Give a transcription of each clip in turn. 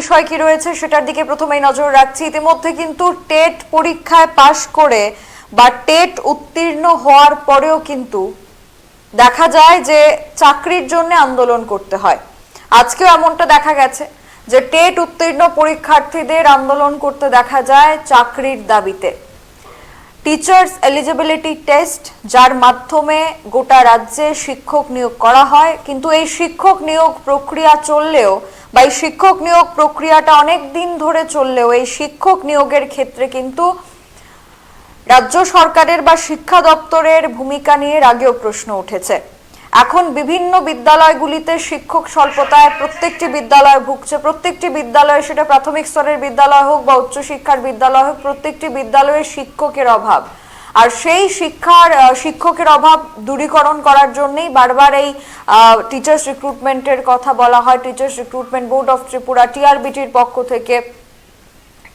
বিষয় কি রয়েছে সেটার দিকে প্রথমেই নজর রাখছি। ইতিমধ্যে কিন্তু টেট পরীক্ষায় পাশ করে বা টেট উত্তীর্ণ হওয়ার পরেও কিন্তু দেখা যায় যে চাকরির জন্য আন্দোলন করতে হয়। আজকেও এমনটা দেখা গেছে যে টেট উত্তীর্ণ পরীক্ষার্থীদের আন্দোলন করতে দেখা যায় চাকরির দাবিতে। টিচার্স এলিজিবিলিটি টেস্ট যার মাধ্যমে গোটা রাজ্যে শিক্ষক নিয়োগ করা হয়। কিন্তু এই শিক্ষক নিয়োগ প্রক্রিয়া চললেও বা এই শিক্ষক নিয়োগ প্রক্রিয়াটা অনেক দিন ধরে চললেও এই শিক্ষক নিয়োগের ক্ষেত্রে কিন্তু রাজ্য সরকারের বা শিক্ষা দপ্তরের ভূমিকা নিয়ে আগেও প্রশ্ন উঠেছে। এখন বিভিন্ন বিদ্যালয়গুলিতে শিক্ষক স্বল্পতায় প্রত্যেকটি বিদ্যালয় ভুগছে। প্রত্যেকটি বিদ্যালয়ে সেটা প্রাথমিক স্তরের বিদ্যালয় হোক বা উচ্চশিক্ষার বিদ্যালয় হোক, প্রত্যেকটি বিদ্যালয়ে শিক্ষকের অভাব। আর সেই শিক্ষার শিক্ষকের অভাব দূরীকরণ করার জন্যই বারবার এই টিচার্স রিক্রুটমেন্টের কথা বলা হয়। Teachers recruitment board of Tripura টিআরবিটির পক্ষ থেকে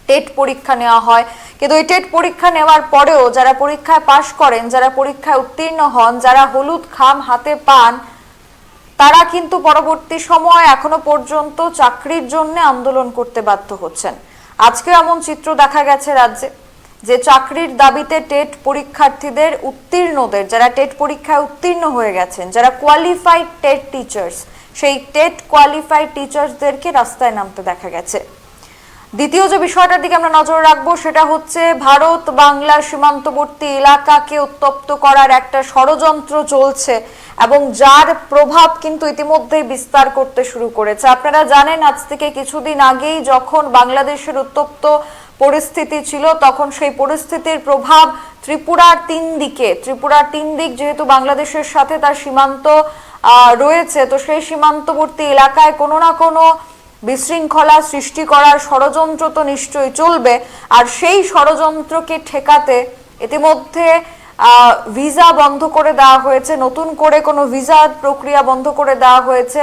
টেট পরীক্ষা নেওয়া হয়। কিন্তু এই টেট পরীক্ষা নেওয়ার পরেও যারা পরীক্ষায় পাশ করেন, যারা পরীক্ষায় উত্তীর্ণ হন, যারা হলুদ খাম হাতে পান, তারা কিন্তু পরবর্তী সময় এখনও পর্যন্ত চাকরির জন্য আন্দোলন করতে বাধ্য হচ্ছেন। আজকে এমন চিত্র দেখা গেছে রাজ্যে, যে চাকরির দাবিতে টেট পরীক্ষার্থীদের উত্তীর্ণদের, যারা টেট পরীক্ষায় উত্তীর্ণ হয়ে গেছেন, যারা কোয়ালিফাইড টেট টিচার্স সেই টেট কোয়ালিফাইড টিচার্সদেরকে রাস্তায় নামতে দেখা গেছে। দ্বিতীয় যে বিষয়টার দিকে আমরা নজর রাখব, সেটা হচ্ছে ভারত বাংলা সীমান্তবর্তী এলাকাকে উত্তপ্ত করার একটা ষড়যন্ত্র চলছে এবং যার প্রভাব কিন্তু ইতিমধ্যেই বিস্তার করতে শুরু করেছে। আপনারা জানেন, আজ থেকে কিছুদিন আগেই যখন বাংলাদেশের উত্তপ্ত পরিস্থিতি ছিল, তখন সেই পরিস্থিতির প্রভাব ত্রিপুরার তিন দিকে, ত্রিপুরার তিন দিক যেহেতু বাংলাদেশের সাথে তার সীমান্ত রয়েছে, তো সেই সীমান্তবর্তী এলাকায় কোনো না কোনো বিশৃঙ্খলা সৃষ্টি করার ষড়যন্ত্র তো নিশ্চয়ই চলবে, আর সেই ষড়যন্ত্রকে ঠেকাতে ইতিমধ্যে ভিসা বন্ধ করে দেওয়া হয়েছে, নতুন করে কোনো ভিসা প্রক্রিয়া বন্ধ করে দেওয়া হয়েছে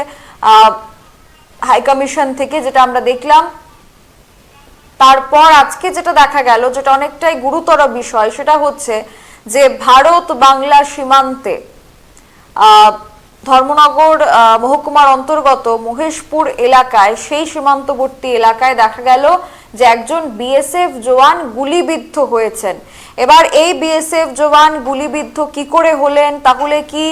হাই কমিশন থেকে যেটা আমরা দেখলাম। তারপর আজকে যেটা দেখা গেল, যেটা অনেকটাই গুরুতর বিষয়, সেটা হচ্ছে যে ভারত বাংলা সীমান্তে ধর্মনগর মহকুমার অন্তর্গত মহেশপুর এলাকায় সেই সীমান্তবর্তী এলাকায় দেখা গেল যে একজন বিএসএফ জওয়ান গুলিবিদ্ধ হয়েছেন। এবার এই বিএসএফ জওয়ান গুলিবিদ্ধ কি করে হলেন? তাহলে কি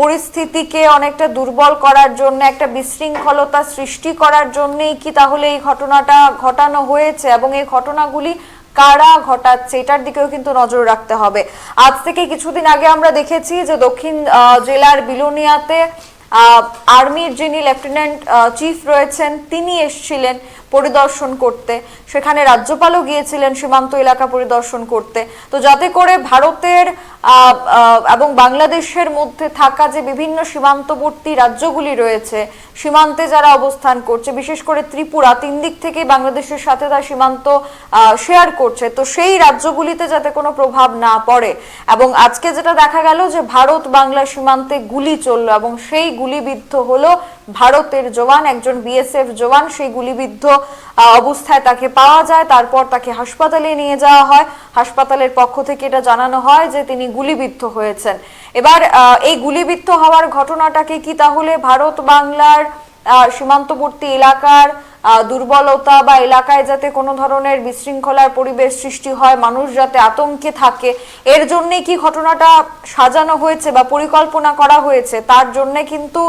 পরিস্থিতিকে অনেকটা দুর্বল করার জন্য, একটা বিশৃঙ্খলতা সৃষ্টি করার জন্যই কি তাহলে এই ঘটনাটা ঘটানো হয়েছে এবং এই ঘটনাগুলি কারা ঘটাচ্ছে, এটার দিকেও কিন্তু নজর রাখতে হবে। আজ থেকে কিছুদিন আগে আমরা দেখেছি যে দক্ষিণ জেলার বিলোনিয়াতে আর্মির যিনি লেফটেন্যান্ট চিফ রয়েছেন, তিনি এসছিলেন পরিদর্শন করতে। সেখানে রাজ্যপালও গিয়েছিলেন সীমান্ত এলাকা পরিদর্শন করতে। তো যাতে করে ভারতের এবং বাংলাদেশের মধ্যে থাকা যে বিভিন্ন সীমান্তবর্তী রাজ্যগুলি রয়েছে, সীমান্তে যারা অবস্থান করছে, বিশেষ করে ত্রিপুরা, তিন দিক থেকে বাংলাদেশের সাথে তার সীমান্ত শেয়ার করছে। তো সেই রাজ্যগুলিতে যাতে কোনো প্রভাব না পড়ে এবং আজকে যেটা দেখা গেল যে ভারত বাংলা সীমান্তে গুলি চলল এবং সেই গুলিবিদ্ধ হলো ভারতের জওয়ান, একজন বিএসএফ জওয়ান, সেই গুলিবিদ্ধ অবস্থায় তাকে পাওয়া যায়। তারপর তাকে হাসপাতালে নিয়ে যাওয়া হয়। হাসপাতালের পক্ষ থেকে এটা জানানো হয় যে তিনি গুলিবিদ্ধ হয়েছেন। এবার এই গুলিবিদ্ধ হওয়ার ঘটনাটাকে কি তাহলে ভারত বাংলার সীমান্তবর্তী এলাকার দুর্বলতা বা এলাকায় যাতে কোনো ধরনের বিশৃঙ্খলার পরিবেশ সৃষ্টি হয়, মানুষ যাতে আতঙ্কে থাকে, এর জন্যে কি ঘটনাটা সাজানো হয়েছে বা পরিকল্পনা করা হয়েছে? তার জন্যে কিন্তু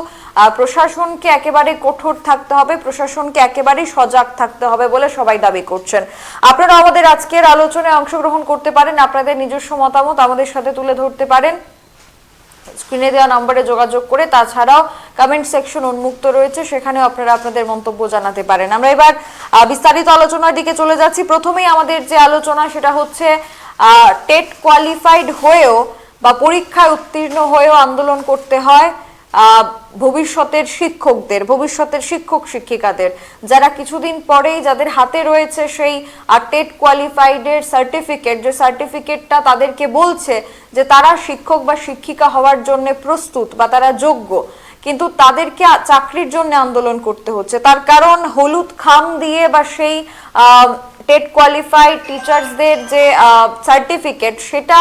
প্রশাসনকে একেবারে কঠোর থাকতে হবে, প্রশাসনকে একেবারেই সজাগ থাকতে হবে বলে সবাই দাবি করছেন। আপনারা আমাদের আজকের আলোচনায় অংশগ্রহণ করতে পারেন, আপনাদের নিজস্ব মতামত আমাদের সাথে তুলে ধরতে পারেন। স্ক্রিনে দেওয়া নম্বরে যোগাযোগ করে তাছাড়াও কমেন্ট সেকশন উন্মুক্ত রয়েছে, সেখানেও আপনারা আপনাদের মন্তব্য জানাতে পারেন। আমরা এবার বিস্তারিত আলোচনার দিকে চলে যাচ্ছি। প্রথমেই আমাদের যে আলোচনা, সেটা হচ্ছে টেট কোয়ালিফাইড হয়েও বা পরীক্ষায় উত্তীর্ণ হয়েও আন্দোলন করতে হয়। ভবিষ্যতের শিক্ষকদের, ভবিষ্যতের শিক্ষক শিক্ষিকাদের, যারা কিছুদিন পরেই যাদের হাতে রয়েছে সেই টেট কোয়ালিফাইডের সার্টিফিকেট, যে সার্টিফিকেটটা তাদেরকে বলছে যে তারা শিক্ষক বা শিক্ষিকা হওয়ার জন্য প্রস্তুত বা তারা যোগ্য, কিন্তু তাদেরকে চাকরির জন্য আন্দোলন করতে হচ্ছে। তার কারণ হলুদ খাম দিয়ে বা সেই টেট কোয়ালিফাইড টিচার্সদের যে সার্টিফিকেট, সেটা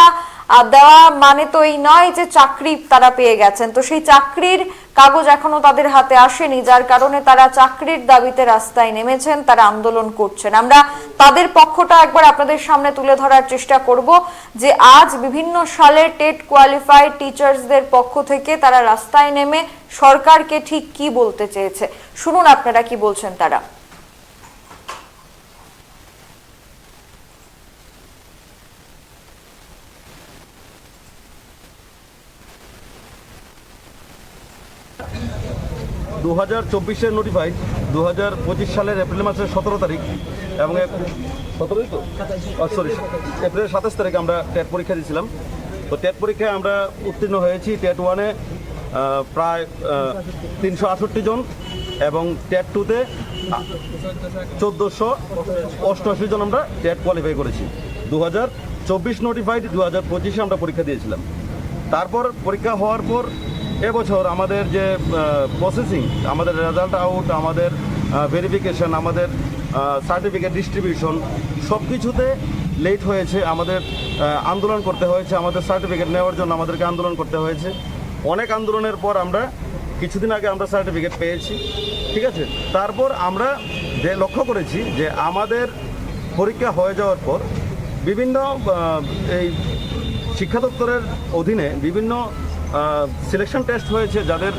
দেওয়া মানে তো এই নয় যে চাকরি তারা পেয়ে গেছেন। তো সেই চাকরির কাগজ এখনও তাদের হাতে আসেনি, যার কারণে তারা চাকরির দাবিতে রাস্তায় নেমেছেন, তারা আন্দোলন করছেন। আমরা তাদের পক্ষটা একবার আপনাদের সামনে তুলে ধরার চেষ্টা করব যে আজ বিভিন্ন সালে টেট কোয়ালিফাইড টিচার্সদের পক্ষ থেকে তারা রাস্তায় নেমে সরকারকে ঠিক কি বলতে চেয়েছে। শুনুন আপনারা কি বলছেন তারা। দু হাজার চব্বিশের নোটিফাইড দু হাজার পঁচিশ সালের এপ্রিল মাসের সতেরো তারিখ এবং সতেরোই তো? সরি এপ্রিলের সাতাশ তারিখে আমরা টেট পরীক্ষা দিয়েছিলাম। তো টেট পরীক্ষায় আমরা উত্তীর্ণ হয়েছি টেট ওয়ানে প্রায় তিনশো আটষট্টি জন এবং টেট টুতে চোদ্দোশো অষ্টআশি জন আমরা টেট কোয়ালিফাই করেছি। দু হাজার চব্বিশ নোটিফাইড দু হাজার পঁচিশে আমরা পরীক্ষা দিয়েছিলাম। তারপর পরীক্ষা হওয়ার পর এবছর আমাদের যে প্রসেসিং আমাদের রেজাল্ট আউট আমাদের ভেরিফিকেশন আমাদের সার্টিফিকেট ডিস্ট্রিবিউশন সব কিছুতে লেট হয়েছে, আমাদের আন্দোলন করতে হয়েছে, আমাদের সার্টিফিকেট নেওয়ার জন্য আমাদেরকে আন্দোলন করতে হয়েছে। অনেক আন্দোলনের পর আমরা কিছুদিন আগে আমরা সার্টিফিকেট পেয়েছি, ঠিক আছে? তারপর আমরা যে লক্ষ্য করেছি যে আমাদের পরীক্ষা হয়ে যাওয়ার পর বিভিন্ন এই শিক্ষা দপ্তরের অধীনে বিভিন্ন সিলেকশন টেস্ট হয়েছে, যাদের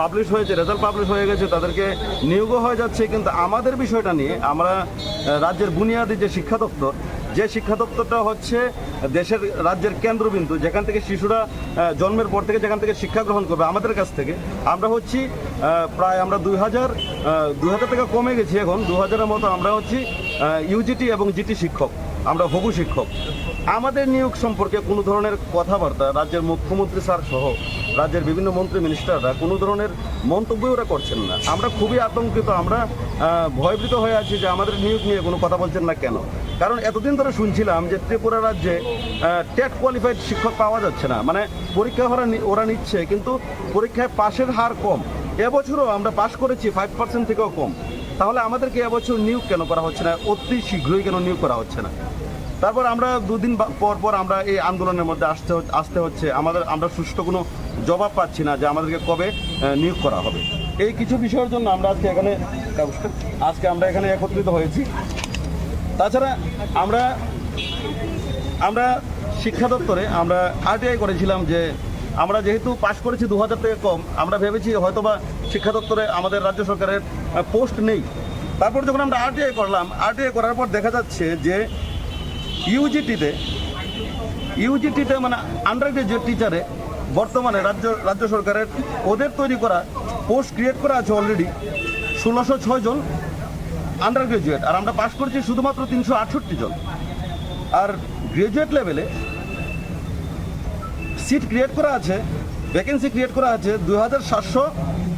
পাবলিশ হয়েছে রেজাল্ট পাবলিশ হয়ে গেছে, তাদেরকে নিয়োগও হয়ে যাচ্ছে। কিন্তু আমাদের বিষয়টা নিয়ে আমরা রাজ্যের বুনিয়াদী যে শিক্ষা দপ্তর, যে শিক্ষা দপ্তরটা হচ্ছে দেশের রাজ্যের কেন্দ্রবিন্দু, যেখান থেকে শিশুরা জন্মের পর থেকে যেখান থেকে শিক্ষা গ্রহণ করবে আমাদের কাছ থেকে, আমরা হচ্ছি প্রায় আমরা দুই হাজার দুই হাজার টাকা কমে গেছি এখন দু হাজারের মতো আমরা হচ্ছি ইউজিটি এবং জিটি শিক্ষক। আমরা হবু শিক্ষক। আমাদের নিয়োগ সম্পর্কে কোনো ধরনের কথাবার্তা রাজ্যের মুখ্যমন্ত্রী স্যার সহ রাজ্যের বিভিন্ন মন্ত্রী মিনিস্টাররা কোনো ধরনের মন্তব্যই ওরা করছেন না। আমরা খুবই আতঙ্কিত, আমরা ভয়ভীত হয়ে আছি যে আমাদের নিয়োগ নিয়ে কোনো কথা বলছেন না কেন? কারণ এতদিন ধরে শুনছিলাম যে ত্রিপুরা রাজ্যে টেট কোয়ালিফাইড শিক্ষক পাওয়া যাচ্ছে না। মানে পরীক্ষা ওরা ওরা নিচ্ছে, কিন্তু পরীক্ষায় পাশের হার কম। এবছরও আমরা পাশ করেছি ফাইভ পার্সেন্ট থেকেও কম। তাহলে আমাদেরকে এবছর নিয়োগ কেন করা হচ্ছে না? অতি শীঘ্রই কেন নিয়োগ করা হচ্ছে না? তারপর আমরা দুদিন পর পর আমরা এই আন্দোলনের মধ্যে আসতে আসতে হচ্ছে। আমাদের, আমরা সুষ্ঠু কোনো জবাব পাচ্ছি না যে আমাদেরকে কবে নিয়োগ করা হবে। এই কিছু বিষয়ের জন্য আমরা আজকে এখানে আজকে আমরা এখানে একত্রিত হয়েছি। তাছাড়া আমরা আমরা শিক্ষা দপ্তরে আমরা আরটিআই করেছিলাম যে আমরা যেহেতু পাশ করেছি দু হাজার থেকে কম, আমরা ভেবেছি হয়তোবা শিক্ষা দপ্তরে আমাদের রাজ্য সরকারের পোস্ট নেই। তারপর যখন আমরা আরটিআই করলাম, আরটিআই করার পর দেখা যাচ্ছে যে ইউজিটিতে ইউজিটিতে মানে আন্ডার গ্রাজুয়েট টিচারে বর্তমানে রাজ্য রাজ্য সরকারের ওদের তৈরি করা পোস্ট ক্রিয়েট করা আছে অলরেডি ষোলোশো ছয় জন আন্ডার গ্রাজুয়েট, আর আমরা পাশ করেছি শুধুমাত্র তিনশো আটষট্টি জন। আর গ্রাজুয়েট লেভেলে সিট ক্রিয়েট করা আছে, ভ্যাকেন্সি ক্রিয়েট করা আছে দুই হাজার সাতশো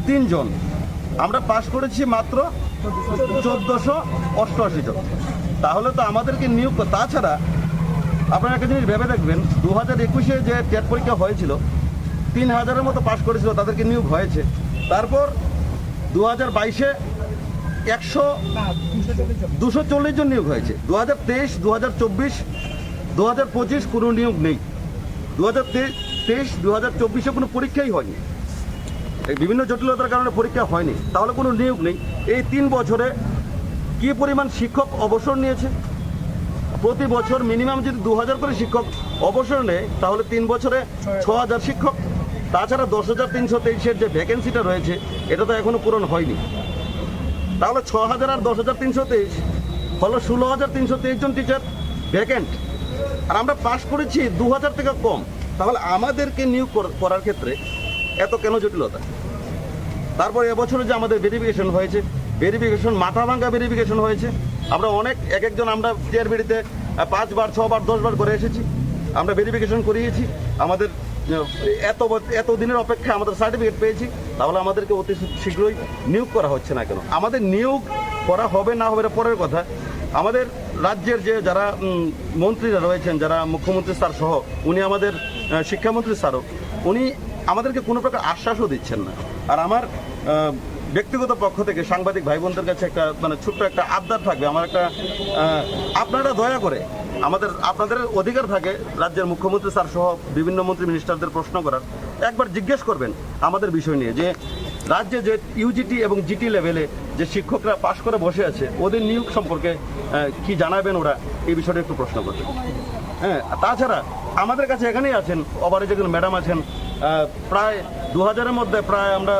তিন জন। আমরা পাশ করেছি মাত্র চোদ্দোশো অষ্টআশি জন। তাহলে তো আমাদেরকে নিয়োগ তাছাড়া আপনারা একটা জিনিস ভেবে দেখবেন দু হাজার একুশে যে টেট পরীক্ষা হয়েছিল তিন হাজারের মতো পাশ করেছিল, তাদেরকে নিয়োগ হয়েছে। তারপর দু হাজার বাইশে একশো দুশো চল্লিশ জন নিয়োগ হয়েছে। দু হাজার তেইশ দু হাজার চব্বিশ দু হাজার পঁচিশ কোনো নিয়োগ নেই। দু হাজার তেইশ দু হাজার চব্বিশে কোনো পরীক্ষাই হয়নি। বিভিন্ন জটিলতার কারণে পরীক্ষা হয়নি। তাহলে কোনো নিয়োগ নেই। এই তিন বছরে কী পরিমাণ শিক্ষক অবসর নিয়েছে? প্রতি বছর মিনিমাম যদি দু হাজার করে শিক্ষক অবসর নেয় তাহলে তিন বছরে ছ হাজার। শিক্ষক। তাছাড়া দশ হাজার তিনশো তেইশের যে ভ্যাকেন্সিটা রয়েছে এটা তো এখনও পূরণ হয়নি। তাহলে ছ হাজার আর দশ হাজার তিনশো তেইশ হলো ষোলো হাজার তিনশো তেইশ জন টিচার ভ্যাকেন্ট আর আমরা পাশ করেছি দু হাজার থেকে কম। তাহলে আমাদেরকে নিয়োগ কর- করার ক্ষেত্রে এত কেন জটিলতা? তারপর এবছরে যে আমাদের ভেরিফিকেশন হয়েছে ভেরিফিকেশন মাথা ভাঙ্গা ভেরিফিকেশন হয়েছে। আমরা অনেক, এক একজন আমরা টিআরবিডিতে পাঁচবার, ছবার, দশবার করে এসেছি। আমরা ভেরিফিকেশন করিয়েছি। আমাদের এত এত দিনের অপেক্ষা আমাদের সার্টিফিকেট পেয়েছি। তাহলে আমাদেরকে অতি শীঘ্রই নিয়োগ করা হচ্ছে না কেন? আমাদের নিয়োগ করা হবে না হবে পরের কথা। আমাদের রাজ্যের যে যারা মন্ত্রীরা রয়েছেন, যারা মুখ্যমন্ত্রী স্যার সহ, উনি আমাদের শিক্ষামন্ত্রী স্যারও, উনি আমাদেরকে কোনো প্রকার আশ্বাসও দিচ্ছেন না। আর আমার ব্যক্তিগত পক্ষ থেকে সাংবাদিক ভাই বোনদের কাছে একটা মানে ছোট্ট একটা আবদার থাকবে। আমার একটা আপনারা দয়া করে আমাদের, আপনাদের অধিকার থাকে রাজ্যের মুখ্যমন্ত্রী স্যার সহ বিভিন্ন মন্ত্রী মিনিস্টারদের প্রশ্ন করার। একবার জিজ্ঞেস করবেন আমাদের বিষয় নিয়ে যে রাজ্যে যে ইউজিটি এবং জিটি লেভেলে যে শিক্ষকরা পাশ করে বসে আছে, ওদের নিয়োগ সম্পর্কে কি জানাবেন ওরা? এই বিষয়টা একটু প্রশ্ন করবেন। হ্যাঁ তাছাড়া আমাদের কাছে এখানেই আছেন ওভারে যেগুলো ম্যাডাম আছেন। প্রায় দু হাজারের মধ্যে প্রায় আমরা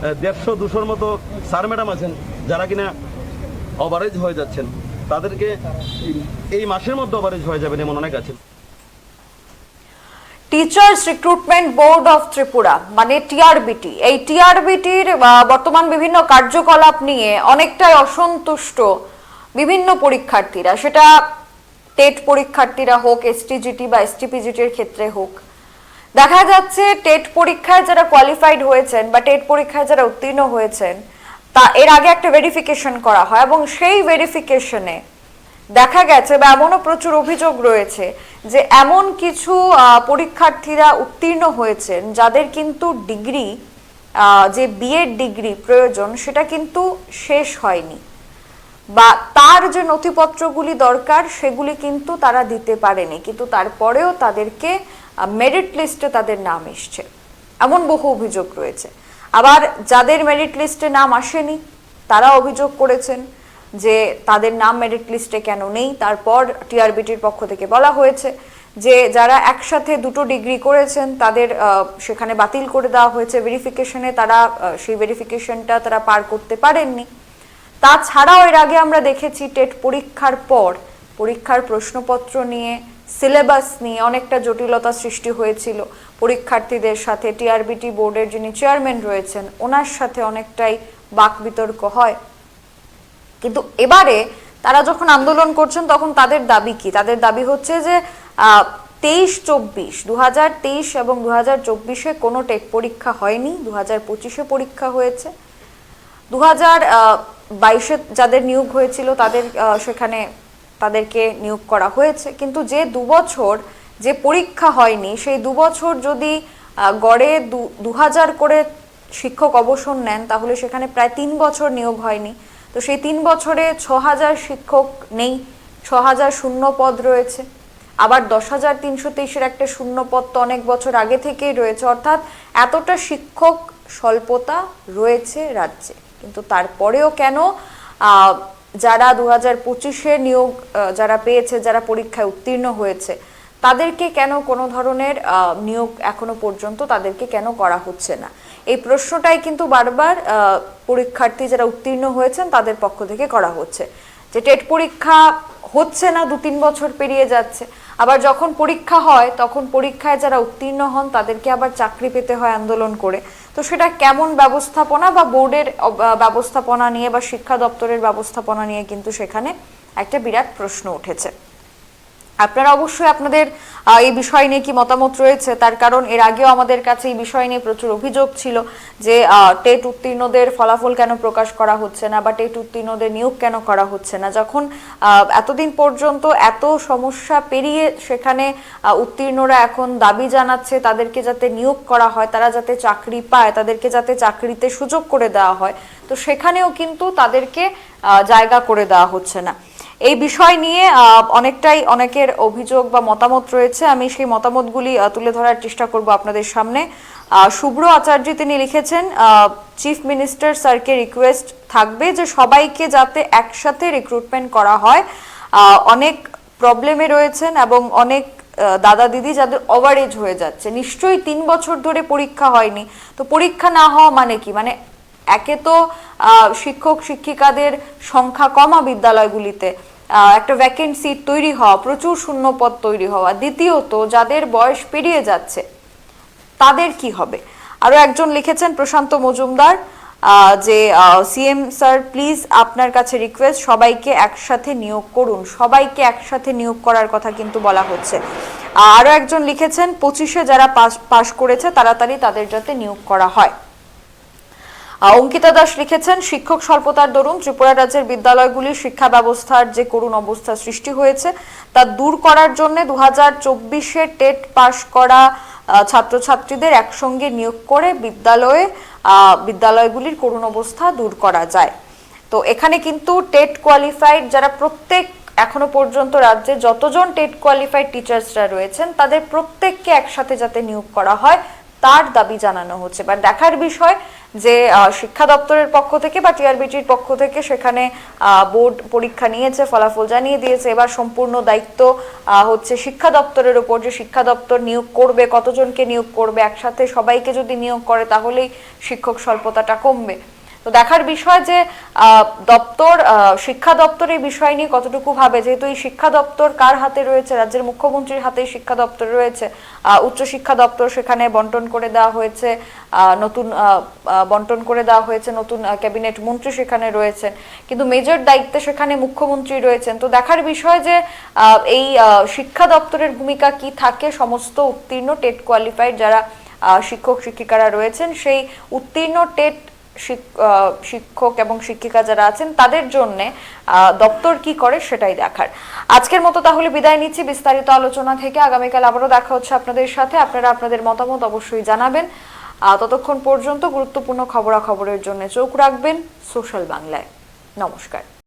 দেড়শো, দুশোর মতো স্যার ম্যাডাম আছেন, যারা কিনা ওভারেজ হয়ে যাচ্ছেন। তাদেরকে এই- মাসের মধ্যে ওভারেজ হয়ে যাবেন এমন অনেক আছেন teachers recruitment board of Tripura মানে টিআরবিটি এই টিআরবিটির বর্তমান বিভিন্ন কার্যকলাপ নিয়ে অনেকটাই অসন্তুষ্ট বিভিন্ন পরীক্ষার্থীরা। সেটা টেট পরীক্ষার্থীরা হোক এসটিজিটি বা এসটিপিজিটির ক্ষেত্রে হোক। দেখা যাচ্ছে টেট পরীক্ষায় যারা কোয়ালিফাইড হয়েছেন বা টেট পরীক্ষায় যারা উত্তীর্ণ হয়েছেন, তা এর আগে একটা ভেরিফিকেশন করা হয় এবং সেই ভেরিফিকেশনে দেখা গেছে বা এমনও প্রচুর অভিযোগ রয়েছে যে এমন কিছু পরীক্ষার্থীরা উত্তীর্ণ হয়েছেন যাদের কিন্তু ডিগ্রি যে বিএড ডিগ্রি প্রয়োজন সেটা কিন্তু শেষ হয়নি বা তার যে নথিপত্রগুলি দরকার সেগুলি কিন্তু তারা দিতে পারেনি। কিন্তু তারপরেও তাদেরকে মেরিট লিস্টে তাদের নাম এসছে। এমন বহু অভিযোগ রয়েছে। আবার যাদের মেরিট লিস্টে নাম আসেনি, তারা অভিযোগ করেছেন যে তাদের নাম মেরিট লিস্টে কেন নেই। তারপর টিআরবিটির পক্ষ থেকে বলা হয়েছে যে যারা একসাথে দুটো ডিগ্রি করেছেন, তাদের সেখানে বাতিল করে দেওয়া হয়েছে। ভেরিফিকেশনে তারা সেই ভেরিফিকেশনটা তারা পার করতে পারেননি। তাছাড়াও এর আগে আমরা দেখেছি টেট পরীক্ষার পর, পরীক্ষার প্রশ্নপত্র নিয়ে সিলেবাস নিয়ে অনেকটা জটিলতা সৃষ্টি হয়েছিল। পরীক্ষার্থীদের সাথে টিআরবিটি বোর্ডের যিনি চেয়ারম্যান রয়েছেন, ওনার সাথে অনেকটাই বাক বিতর্ক হয়। কিন্তু এবারে তারা যখন আন্দোলন করছেন, তখন তাদের দাবি কি? তাদের দাবি হচ্ছে যে তেইশ চব্বিশ দু হাজার তেইশ এবং দু হাজার চব্বিশে কোনো টেক পরীক্ষা হয়নি দু হাজার পঁচিশে পরীক্ষা হয়েছে। দু হাজার বাইশে যাদের নিয়োগ হয়েছিল, তাদের সেখানে তাদেরকে নিয়োগ করা হয়েছে। কিন্তু যে দুবছর যে পরীক্ষা হয়নি, সেই দুবছর যদি গড়ে দু- দু হাজার করে শিক্ষক অবসর নেন, তাহলে সেখানে প্রায় তিন বছর নিয়োগ হয়নি। তো সেই তিন বছরে ছ হাজার শিক্ষক নেই ছ হাজার শূন্য পদ রয়েছে। আবার দশ হাজার তিনশো তেইশের একটা শূন্য পদ তো অনেক বছর আগে থেকেই রয়েছে। অর্থাৎ এতটা শিক্ষক স্বল্পতা রয়েছে রাজ্যে। কিন্তু তারপরেও কেন যারা দু হাজার পঁচিশে নিয়োগ যারা পেয়েছে, যারা পরীক্ষায় উত্তীর্ণ হয়েছে, তাদেরকে কেন কোনো ধরনের নিয়োগ এখনও পর্যন্ত তাদেরকে কেন করা হচ্ছে না? এই প্রশ্নটাই কিন্তু বারবার পরীক্ষার্থী যারা উত্তীর্ণ হয়েছেন তাদের পক্ষ থেকে করা হচ্ছে। যে টেট পরীক্ষা হচ্ছে না দু তিন বছর পেরিয়ে যাচ্ছে। আবার যখন পরীক্ষা হয়, তখন পরীক্ষায় যারা উত্তীর্ণ হন, তাদেরকে আবার চাকরি পেতে হয় আন্দোলন করে। তো সেটা কেমন ব্যবস্থাপনা বা বোর্ডের ব্যবস্থাপনা নিয়ে বা শিক্ষা দপ্তরের ব্যবস্থাপনা নিয়ে কিন্তু সেখানে একটা বিরাট প্রশ্ন উঠেছে। আপনারা অবশ্যই আপনাদের এই বিষয় নিয়ে কি মতামত রয়েছে? তার কারণ এর আগেও আমাদের কাছে এই বিষয় নিয়ে প্রচুর অভিযোগ ছিল যে টেট উত্তীর্ণদের ফলাফল কেন প্রকাশ করা হচ্ছে না বা টেট উত্তীর্ণদের নিয়োগ কেন করা হচ্ছে না? যখন এতদিন পর্যন্ত এত সমস্যা পেরিয়ে সেখানে উত্তীর্ণরা এখন দাবি জানাচ্ছে তাদেরকে যাতে নিয়োগ করা হয়, তারা যাতে চাকরি পায়, তাদেরকে যাতে চাকরিতে সুযোগ করে দেওয়া হয়। তো সেখানেও কিন্তু তাদেরকে জায়গা করে দেওয়া হচ্ছে না। এই বিষয় নিয়ে অনেকটাই অনেকের অভিযোগ বা মতামত রয়েছে। আমি সেই মতামতগুলি তুলে ধরার চেষ্টা করব আপনাদের সামনে। শুভ্র আচার্য তিনি লিখেছেন চিফ মিনিস্টার স্যারকে রিকোয়েস্ট থাকবে যে সবাইকে যাতে একসাথে রিক্রুটমেন্ট করা হয়। অনেক প্রবলেমে রয়েছেন এবং অনেক দাদা দিদি যাদের ওভারেজ হয়ে যাচ্ছে। নিশ্চয়ই তিন বছর ধরে পরীক্ষা হয়নি। তো পরীক্ষা না হওয়া মানে কি? মানে একে তো শিক্ষক শিক্ষিকাদের সংখ্যা কমা বিদ্যালয়গুলিতে একটা ভ্যাকেন্ট সিট তৈরি হওয়া প্রচুর শূন্যপদ তৈরি হওয়া দ্বিতীয়ত যাদের বয়স পেরিয়ে যাচ্ছে তাদের কি হবে? আরও একজন লিখেছেন প্রশান্ত মজুমদার যে সিএম স্যার প্লিজ আপনার কাছে রিকোয়েস্ট সবাইকে একসাথে নিয়োগ করুন সবাইকে একসাথে নিয়োগ করার কথা কিন্তু বলা হচ্ছে। আহ, আরও একজন লিখেছেন পঁচিশে যারা পাস পাশ করেছে তাড়াতাড়ি তাদের যাতে নিয়োগ করা হয়। অঙ্কিতা দাস লিখেছেন, শিক্ষক স্বল্পতার দরুন ত্রিপুরা রাজ্যের বিদ্যালয়গুলির শিক্ষা ব্যবস্থার যে করুণ অবস্থা সৃষ্টি হয়েছে, তা দূর করার জন্য দু হাজার চব্বিশে টেট পাশ করা ছাত্রছাত্রীদের একসঙ্গে নিয়োগ করে বিদ্যালয়ে বিদ্যালয়গুলির করুণ অবস্থা দূর করা যায়। তো এখানে কিন্তু টেট কোয়ালিফাইড যারা প্রত্যেক এখনও পর্যন্ত রাজ্যে যতজন টেট কোয়ালিফাইড টিচার্সরা রয়েছেন, তাদের প্রত্যেককে একসাথে যাতে নিয়োগ করা হয় তার দাবি জানানো হচ্ছে। বা দেখার বিষয় যে শিক্ষা দপ্তরের পক্ষ থেকে বা টিআরবিটির পক্ষ থেকে সেখানে বোর্ড পরীক্ষা নিয়েছে, ফলাফল জানিয়ে দিয়েছে। এবার সম্পূর্ণ দায়িত্ব হচ্ছে শিক্ষা দপ্তরের উপর যে শিক্ষা দপ্তর নিয়োগ করবে, কতজনকে নিয়োগ করবে, একসাথে সবাইকে যদি নিয়োগ করে তাহলেই শিক্ষক স্বল্পতাটা কমবে। তো দেখার বিষয় যে দপ্তর শিক্ষা দপ্তর এই বিষয় নিয়ে কতটুকু ভাবে? যেহেতু এই শিক্ষা দপ্তর কার হাতে রয়েছে? রাজ্যের মুখ্যমন্ত্রীর হাতে শিক্ষা দপ্তর রয়েছে। উচ্চ শিক্ষা দপ্তর সেখানে বন্টন করে দেওয়া হয়েছে। নতুন বন্টন করে দেওয়া হয়েছে। নতুন ক্যাবিনেট মন্ত্রী সেখানে রয়েছেন। কিন্তু মেজর দায়িত্বে সেখানে মুখ্যমন্ত্রী রয়েছেন। তো দেখার বিষয় যে এই শিক্ষা দপ্তরের ভূমিকা কি থাকে? সমস্ত উত্তীর্ণ টেট কোয়ালিফাইড যারা শিক্ষক, শিক্ষিকারা রয়েছেন, সেই উত্তীর্ণ টেট শিক্ষক এবং শিক্ষিকা যারা আছেন, তাদের জন্য দপ্তর কি করে সেটাই দেখার। আজকের মতো তাহলে বিদায় নিচ্ছি বিস্তারিত আলোচনা থেকে। আগামীকাল আবারও দেখা হচ্ছে আপনাদের সাথে। আপনারা আপনাদের মতামত অবশ্যই জানাবেন। ততক্ষণ পর্যন্ত গুরুত্বপূর্ণ খবরাখবরের জন্য চোখ রাখবেন সোশ্যাল বাংলায়। নমস্কার।